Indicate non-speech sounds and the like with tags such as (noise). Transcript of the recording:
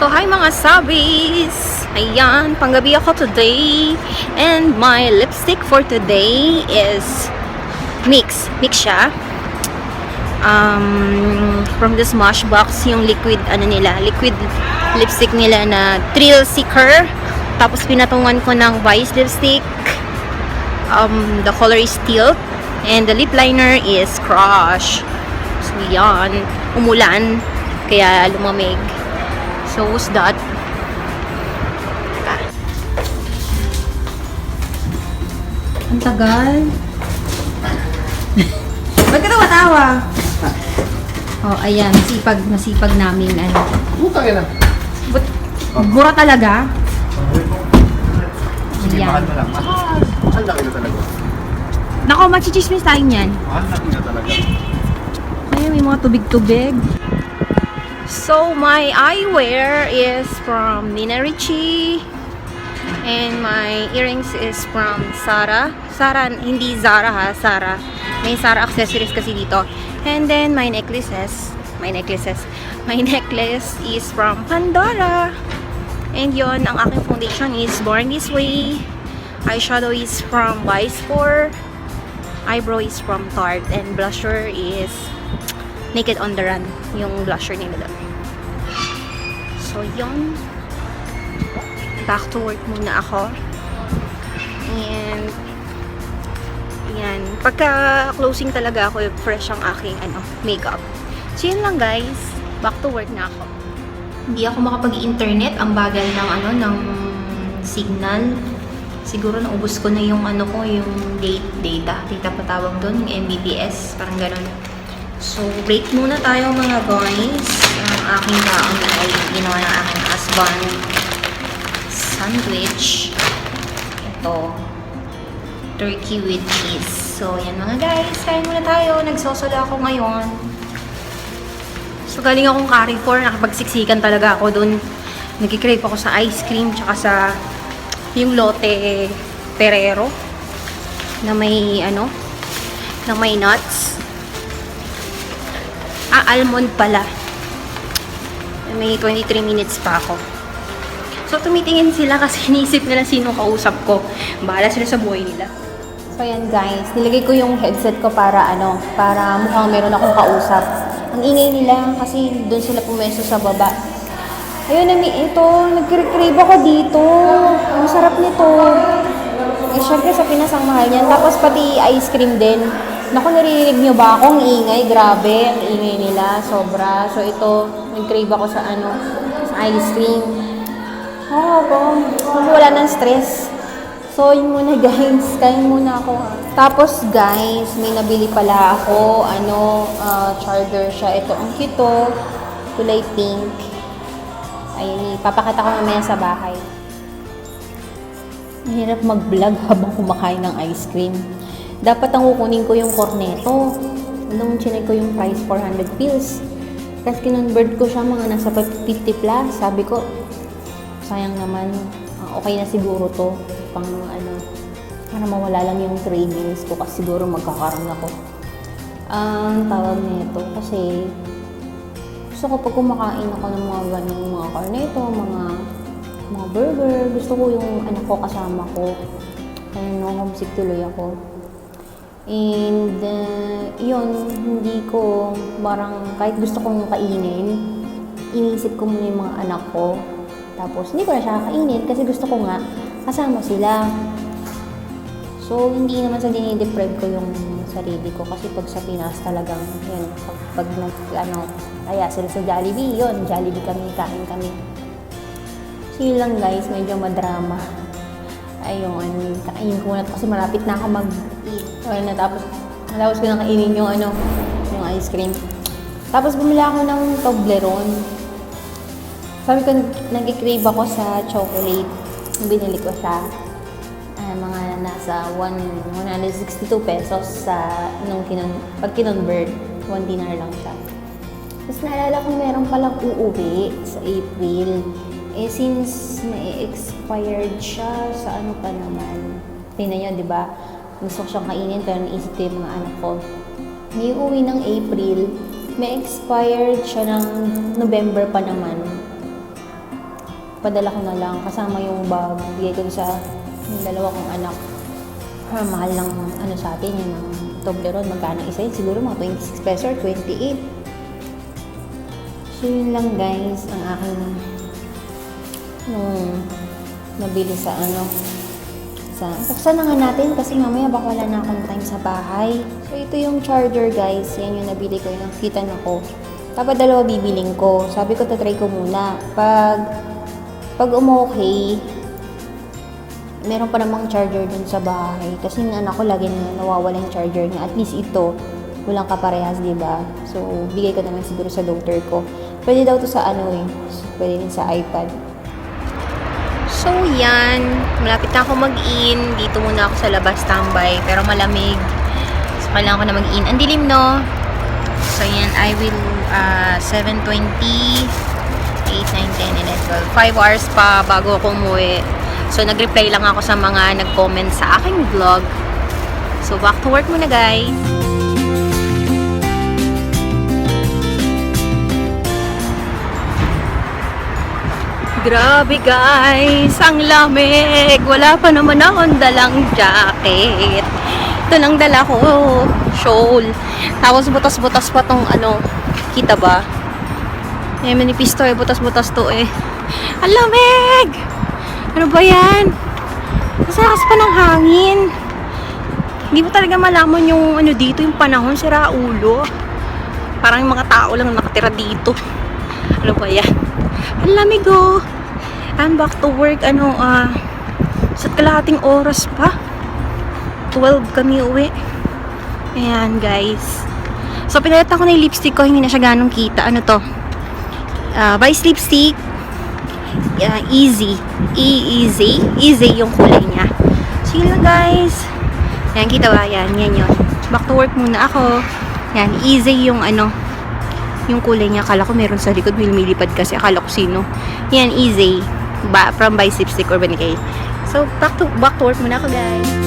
So, hi mga sabis! Ayan, panggabi ako today. And my lipstick for today is mix. Mix siya. Um, from the Smashbox, yung liquid, ano nila, liquid lipstick nila na Thrill Seeker. Tapos pinatungan ko ng Vice lipstick. Um, the color is Teal. And the lip liner is Crush. So, yan. Umulan. Kaya lumamig. So, what's that? Ang tagal. Ba't ka tawa-tawa? Oh, ayan. Sipag, nasipag namin. Ano. Puta ka na. But, mura talaga. Sige, Ayan. mahal mo lang. Mahal. Laki na talaga. Nako, machichismis tayo niyan. Mahal laki na talaga. Ayun, may mga tubig-tubig. So, my eyewear is from Nina Ricci. And my earrings is from Zara. Zara, hindi Zara ha, Zara. May Zara accessories kasi dito. And then, my necklaces. My necklaces. My (laughs) necklace is from Pandora. And yon ang aking foundation is Born This Way. Eyeshadow is from Vice 4. Eyebrow is from Tarte. And blusher is Naked on the Run, yung blusher nila doon. So, yun. Back to work muna ako. And, yan. Pagka closing talaga ako, fresh ang aking ano, makeup. So, yun lang guys. Back to work na ako. Hindi ako makapag-internet. Ang bagal ng ano, ng signal. Siguro naubos ko na yung ano ko, yung date, data. Data pa tawag doon, yung Mbps. Parang ganun. So, break muna tayo mga guys. Ang aking kaon na ay ginawa ng aking husband. Sandwich. Ito. Turkey with cheese. So, yan mga guys. Kain muna tayo. Nagsosolo ako ngayon. So, galing akong Carrefour. Nakapagsiksikan talaga ako doon. Nagkikrave ako sa ice cream tsaka sa yung lote Ferrero na may ano na may nuts Ah, almond pala. May 23 minutes pa ako. So, tumitingin sila kasi (laughs) iniisip nila sino kausap ko. Bahala sila sa buhay nila. So, yan guys. Nilagay ko yung headset ko para ano, para mukhang meron akong kausap. Ang ingay nila kasi doon sila pumesto sa baba. Ayun, nami, ito, nag-crave ako dito. Ang sarap nito. Eh, syempre sa Pinas ang mahal niyan. Tapos pati ice cream din. Naku, naririnig niyo ba akong ingay? Grabe, ang ingay nila. Sobra. So, ito, nag-crave ako sa ano, sa ice cream. Oo, oh, Kung wala ng stress. So, yun muna (laughs) guys. Kain muna ako. Tapos guys, may nabili pala ako. Ano, ah, charger siya. Ito, ang cute to. Kulay pink. Ayun, ipapakita ko mamaya sa bahay. Mahirap mag-vlog habang kumakain ng ice cream. Dapat ang kukunin ko yung corneto. Nung chinek ko yung price, 400 pills. Tapos kinonvert ko siya mga nasa 50 plus. Sabi ko, sayang naman. Ah, okay na siguro to. Pang ano, para mawala lang yung cravings ko kasi siguro magkakaroon ako. Ang tawag nito kasi gusto ko pag kumakain ako ng mga ganong mga corneto, mga mga burger, gusto ko yung anak ko kasama ko. Kaya no, homesick tuloy ako. And uh, yun, hindi ko parang kahit gusto kong kainin, inisip ko muna yung mga anak ko. Tapos hindi ko na siya kainin kasi gusto ko nga kasama sila. So, hindi naman sa dinideprive ko yung sarili ko kasi pag sa Pinas talagang, yun, pag, pag nag, ano, kaya sila sa Jollibee, yun, Jollibee kami, kain kami. So, yun lang guys, medyo madrama. (laughs) Ay, yung ano, kainin ko na kasi malapit na ako mag-eat. Or natapos, natapos ko na kainin yung ano, yung ice cream. Tapos bumili ako ng Toblerone. Sabi ko, nag-crave ako sa chocolate. Binili ko siya. Ah, mga nasa 1, 162 pesos sa nung kinon, pag kinonvert, 1 dinar lang siya. Tapos naalala ko meron palang uuwi sa April. Eh, since may expired siya, sa ano pa naman? Tingnan nyo, di ba? Gusto ko siyang kainin, pero naisip ko yung mga anak ko. May uuwi ng April, may expired siya ng November pa naman. padala ko na lang kasama yung bag. Bigay ko sa yung dalawa kong anak. Ah, mahal lang ano sa atin yun ang Toblerone. Magkano isa yun? Siguro mga 26 pesos or 28. So yun lang guys ang aking nung nabili sa ano sa buksan na nga natin kasi mamaya baka wala na akong time sa bahay. So ito yung charger guys. Yan yung nabili ko yung nakita na ko. Dapat dalawa bibiling ko. Sabi ko tatry ko muna. Pag pag umokay, meron pa namang charger dun sa bahay. Kasi yung anak ko lagi na nawawala yung charger niya. At least ito, walang kaparehas, di ba? So, bigay ko naman siguro sa daughter ko. Pwede daw to sa ano eh. Pwede din sa iPad. So, yan. Malapit na ako mag-in. Dito muna ako sa labas tambay. Pero malamig. So, kailangan ko na mag-in. Ang dilim, no? So, yan. I will, uh, 7.20, 8, 9, 10, 11, 12. 5 hours pa bago ako umuwi. So, nag-reply lang ako sa mga nag-comment sa aking vlog. So, back to work muna, guys. Grabe guys, ang lamig. Wala pa naman akong dalang jacket. Ito lang dala ko, shawl. Tapos butas-butas pa tong ano, kita ba? Eh, manipis to eh, butas-butas to eh. Ang lamig! Ano ba yan? Ang lakas pa ng hangin. Hindi mo talaga malaman yung ano dito, yung panahon, sira ulo. Parang mga tao lang nakatira dito. Ano ba yan? Ang lamig oh. I'm back to work, ano, ah, sa kalahating oras pa. 12 kami uwi. Ayan, guys. So, pinalitan ko na yung lipstick ko, hindi na siya ganong kita. Ano to? Ah, Vice Lipstick. Yeah, easy. E-easy. Easy yung kulay niya. So, yun lang, guys. Ayan, kita ba? Yan, yan yun. Back to work muna ako. Yan, easy yung ano, yung kulay niya. Akala ko meron sa likod, may lumilipad kasi. Akala ko sino. Yan, easy. Ba, from Vice Lipstick or Banigay. So, back to, back to work muna ako, guys.